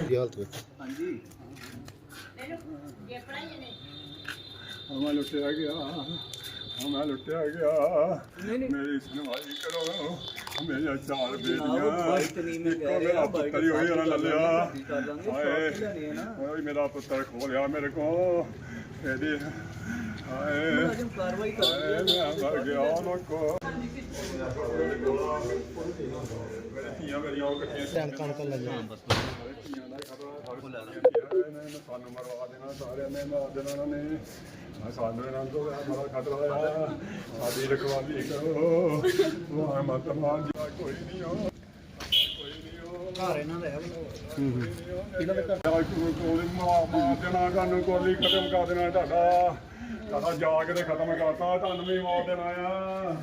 ਕੀ ਹਾਲਤ ਹਾਂਜੀ। ਹਾਂ ਮੈਂ ਲੁੱਟਿਆ ਗਿਆ। ਲੁੱਟਿਆ ਗਿਆ। ਮੇਰੀ ਸੁਣਵਾਈ ਕਰੋ। ਮੇਰੇ ਚਾਰ ਬੇਟੀਆਂ। ਇੱਕੋ ਮੇਰਾ ਰਿਹਾ, ਪੁੱਤਰ ਹੀ ਹੋਈ ਉਹਨਾਂ ਲੱਲਿਆ ਹਾਏ ਓਏ ਮੇਰਾ ਪੁੱਤਰ ਖੋਲਿਆ ਮੇਰੇ ਕੋ ਇਹਦੀ ਹਾਏ। ਅਜਮ ਕਾਰਵਾਈ ਕਰ ਹਾਏ ਮੈਂ ਮਰ ਗਿਆ ਲੋਕੋ ਧੀਆਂ ਮੇਰੀਆਂ ਉਹ ਇਕੱਠੀਆਂ ਧਿਆਨ ਕੰਮ ਕਰ ਲੈ ਜੀ ਧੀਆਂ ਦਾ ਖਬਰ ਸਾਨੂੰ ਮਰਵਾ ਦੇਣਾ ਸਾਰਿਆਂ ਨੇ ਮਾਰ ਦੇਣਾ ਉਹਨਾਂ ਨੇ। ਆਹ ਸਾਨੂੰ ਇਹਨਾਂ ਤੋਂ ਬੜਾ ਖਤਰਾ ਆ ਸਾਡੀ ਰਖਵਾਲੀ ਕਰੋ। ਵਾਹ ਮਤ ਮਾਰ ਜਾ ਕੋਈ ਨਹੀਂ ਹੋ ਕੋਈ ਨਹੀਂ ਹੋ ਘਰ ਇਹਨਾਂ ਦਾ ਹੈ ਇਹਨਾਂ ਦੇ ਘਰ। ਕੋਲੇ ਮਾਰ ਮਾਰ ਦੇਣਾ ਕਾਨੂੰ ਕੋਲੀ ਖਤਮ ਕਰ ਦੇਣਾ ਤੁਹਾਡਾ। ਤੁਹਾਡਾ ਜਾ ਕੇ ਤੇ ਖਤਮ ਕਰਤਾ ਤੁਹਾਨੂੰ ਵੀ ਮਾਰ ਦੇਣਾ ਆ।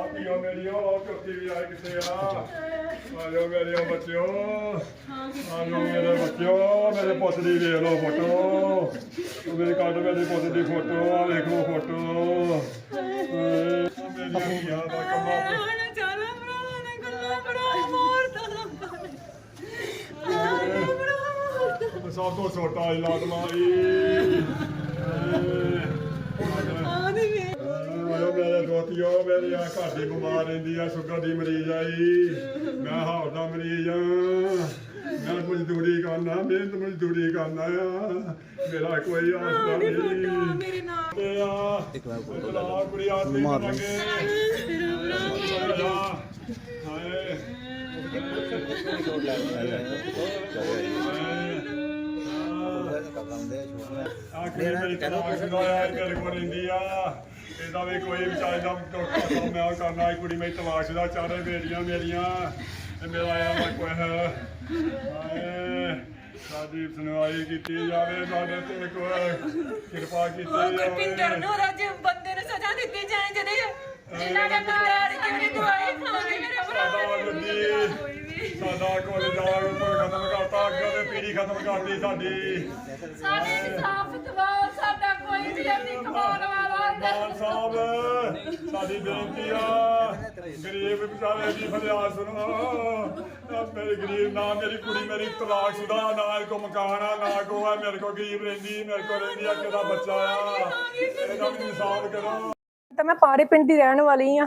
ਆ ਪੀਓ ਮੇਰੀਓ ਆ ਕੁੱਤੀ ਵੀ ਆਏ ਕਿੱਥੇ ਆ ਆਜੋ ਮੇਰੀਓ ਬੱਚਿਓ। ਆਜੋ ਮੇਰੇ ਬੱਚਿਓ, ਮੇਰੇ ਪੁੱਤ ਦੀ ਵੇਖ ਲਓ ਫੋਟੋ। ਮੇਰੇ ਕੱਢ ਮੇਰੇ ਪੁੱਤ ਦੀ ਫੋਟੋ ਆ ਵੇਖ ਲਓ ਫੋਟੋ। ਮੇਰੀ ਧੀਆਂ ਦਾ ਕੰਮਾ ਸਭ ਤੋਂ ਛੋਟਾ ਇਲਾਜ ਮਾਰੀ ਮੇਰੀ ਆ ਘਰ ਦੀ ਬਿਮਾਰ ਰਹਿੰਦੀ ਆ ਸ਼ੂਗਰ ਦੀ ਮਰੀਜ਼ ਆਈ ਮੈਂ ਹਾਰ ਦਾ ਮਰੀਜ਼ ਆ। ਮੈਂ ਮਜ਼ਦੂਰੀ ਕਰਨਾ ਮਿਹਨਤ ਮਜ਼ਦੂਰੀ ਕਰਨਾ ਆ। ਮੇਰਾ ਕੋਈ ਆਸਰਾ ਨਹੀਂ। ਮੇਰੇ ਨਾਲ। ਤੇ ਆ ਇੱਕ ਵਾਰ ਕੁੜੀ ਆ ਤੇ ਮਾਰਾਂਗੇ ਹਾਏ। ਆਖਰੀ ਮੇਰੀ ਤਲਾਕ ਸੁਣਾਇਆ ਮੇਰੇ ਕੋਲ ਰਹਿੰਦੀ ਆ ਇਹਦਾ ਵੀ ਕੋਈ ਵਿਚਾਰੇ ਦਾ ਕੰਮ ਮੈਂ ਉਹ ਕਰਨਾ ਇਹ ਕੁੜੀ ਮੇਰੀ ਤਲਾਕ ਦਾ ਚਾਰੇ ਬੇੜੀਆਂ ਮੇਰੀਆਂ ਤੇ ਮੇਰਾ ਆ ਮੈਂ ਕੋਈ ਹਾਏ ਸਾਡੀ ਸੁਣਵਾਈ ਕੀਤੀ ਜਾਵੇ ਸਾਡੇ ਤੇ ਕੋਈ ਕਿਰਪਾ ਕੀਤੀ ਉਹ ਗੁਰਪਿੰਦਰ ਜਾਵੇ ਨੂੰ ਰਾਜ ਬੰਦੇ ਨੂੰ ਸਜ਼ਾ ਦਿੱਤੀ ਜਾਏ ਜਿਹਦੇ ਜਿਨ੍ਹਾਂ ਨੇ ਮਾਰ ਕਿਹੜੀ ਦਵਾਈ ਖਾਣੀ ਮੇਰੇ ਭਰਾ ਨੇ। ਸਾਡਾ ਕੋਲ ਜਾਗ ਉੱਪਰ ਖਤਮ ਕਰਤਾ ਅੱਗੇ ਤੇ ਪੀੜੀ ਖਤਮ ਕਰਤੀ ਸਾਡੀ। ਸਾਡੇ ਇਨਸਾਫ ਦਵਾਓ ਸਾਡਾ ਕੋਈ ਵੀ ਨਹੀਂ ਕਮਾਉਣ ਵਾਲਾ ਮਾਨ ਸਾਹਿਬ, ਸਾਡੀ ਬੇਨਤੀ ਆ। ਗਰੀਬ ਵਿਚਾਰੇ ਦੀ ਫਰਿਆਦ ਸੁਣੋ। ਮੇਰੇ ਗਰੀਬ ਨਾ, ਮੇਰੀ ਕੁੜੀ, ਮੇਰੀ ਤਲਾਕ ਸ਼ੁਦਾ, ਨਾ ਕੋ ਮਕਾਨ ਆ, ਨਾ ਕੋ ਆ, ਮੇਰੇ ਕੋ ਗਰੀਬ ਰਹਿੰਦੀ, ਮੇਰੇ ਕੋ ਰਹਿੰਦੀ ਆ, ਕਿਹਦਾ ਬੱਚਾ ਆ। ਇਹਦਾ ਵੀ ਇਨਸਾਫ ਕਰੋ। ਤਾਂ ਮੈਂ ਪਾਰੇ ਪਿੰਡ ਦੀ ਰਹਿਣ ਵਾਲੀ ਆ।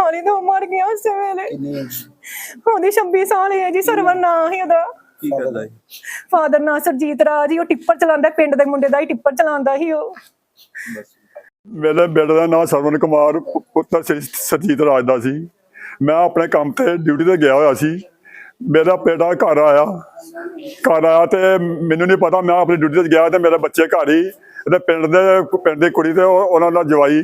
ਲਈ ਤੇ ਮਰ ਗਿਆ ਉਸੇ ਵੇਲੇ। ਉਹਦੀ 26 ਸਾਲ ਹੈ ਜੀ ਸਰਵਰ ਨਾਂ ਹੀ ਉਹਦਾ। ਕੀ ਕਰਦਾ ਫਾਦਰ ਨਾਂ ਸਰਜੀਤ ਰਾਜ ਹੀ ਉਹ ਟਿੱਪਰ ਚਲਾਉਂਦਾ ਪਿੰਡ ਦੇ ਮੁੰਡੇ ਦਾ ਹੀ ਟਿੱਪਰ ਚਲਾਉਂਦਾ ਸੀ ਉਹ। ਮੇਰੇ ਬੇਟੇ ਦਾ ਨਾਮ ਸਰਵਨ ਕੁਮਾਰ ਪੁੱਤਰ ਸ੍ਰੀ ਸਰਜੀਤ ਰਾਜ ਦਾ ਸੀ। ਮੈਂ ਆਪਣੇ ਕੰਮ ਤੇ ਡਿਊਟੀ ਤੇ ਗਿਆ ਹੋਇਆ ਸੀ। ਮੇਰਾ ਬੇਟਾ ਘਰ ਆਇਆ। ਘਰ ਆਇਆ ਤੇ ਮੈਨੂੰ ਨਹੀਂ ਪਤਾ ਮੈਂ ਆਪਣੀ ਡਿਊਟੀ ਤੇ ਗਿਆ ਤੇ ਮੇਰੇ ਬੱਚੇ ਘਰ ਹੀ ਤੇ ਪਿੰਡ ਦੇ ਪਿੰਡ ਦੀ ਕੁੜੀ ਤੇ ਉਹ- ਉਹਨਾਂ ਦਾ ਜਵਾਈ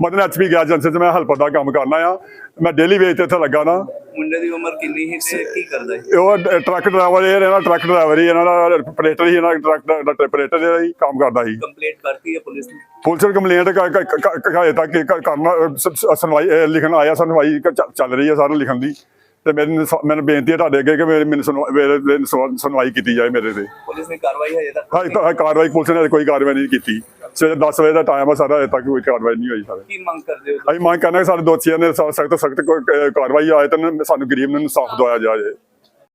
ਮਦਨ ਐਚਪੀ ਗੈਸ ਏਜੰਸੀ 'ਚ ਮੈਂ ਹੈਲਪਰ ਦਾ ਕੰਮ ਕਰਨਾ ਆ। ਮੈਂ ਡੇਲੀ ਵੇਜ ਤੇ ਇੱਥੇ ਲੱਗਾ ਨਾ। ਮੁੰਡੇ ਦੀ ਉਮਰ ਕਿੰਨੀ ਹੈ? ਤੇ ਕੀ ਕਰਦਾ ਹੈ ਉਹ ਟਰੱਕ ਡਰਾਈਵਰ ਇਹ ਇਹਨਾਂ ਟਰੱਕ ਡਰਾਈਵਰ ਹੀ ਇਹਨਾਂ ਦਾ ਆਪਰੇਟਰ ਹੀ ਇਹਨਾਂ ਦਾ ਟਰੱਕ ਦਾ ਆਪਰੇਟਰ ਜਿਹੜਾ ਹੀ ਕੰਮ ਕਰਦਾ ਸੀ। ਕੰਪਲੀਟ ਕਰਤੀ ਹੈ ਪੁਲਿਸ ਨੇ? ਪੁਲਿਸ ਨੂੰ ਕੰਪਲੇਂਟ ਹਜੇ ਤੱਕ ਕਰਨਾ ਸੁਣਵਾਈ ਲਿਖਣ ਆਇਆ ਸੁਣਵਾਈ ਚੱਲ ਰਹੀ ਹੈ ਸਾਰਾ ਲਿਖਣ ਦੀ। ਤੇ ਮੇਰੀ ਨਿਸ- ਮੈਨੂੰ ਬੇਨਤੀ ਹੈ ਤੁਹਾਡੇ ਅੱਗੇ ਕਿ ਮੇਰੀ ਮੈਨੂੰ ਸੁਣਵਾ- ਮੇਰੇ ਤੇ ਸੁਣਵਾਈ ਕੀਤੀ ਜਾਏ ਮੇਰੇ ਤੇ। ਪੁਲਿਸ ਨੇ ਕਾਰਵਾਈ ਹਜੇ ਤੱਕ ਹਜੇ ਤੱਕ ਕਾਰਵਾਈ ਪੁਲਿਸ ਨੇ ਕੋਈ ਕਾਰਵਾਈ ਨਹੀਂ ਕੀਤੀ। ਸਵੇਰੇ 10 ਵਜੇ ਦਾ ਟਾਈਮ ਹੈ ਸਾਰਾ ਹਜੇ ਤੱਕ ਕੋਈ ਕਾਰਵਾਈ ਨਹੀਂ ਹੋਈ ਸਾਰੇ ਕੀ ਮੰਗ ਕਰਦੇ ਹੋ ਅਸੀਂ ਮੰਗ ਕਰਨਾ ਕਿ ਸਾਡੇ ਦੋਸ਼ੀਆਂ ਨੇ ਸਖਤ ਸਖਤ ਕਾਰਵਾਈ ਆਏ ਤਾਂ ਸਾਨੂੰ ਗਰੀਬ ਨੂੰ ਇਨਸਾਫ ਦਵਾਇਆ ਜਾਏ।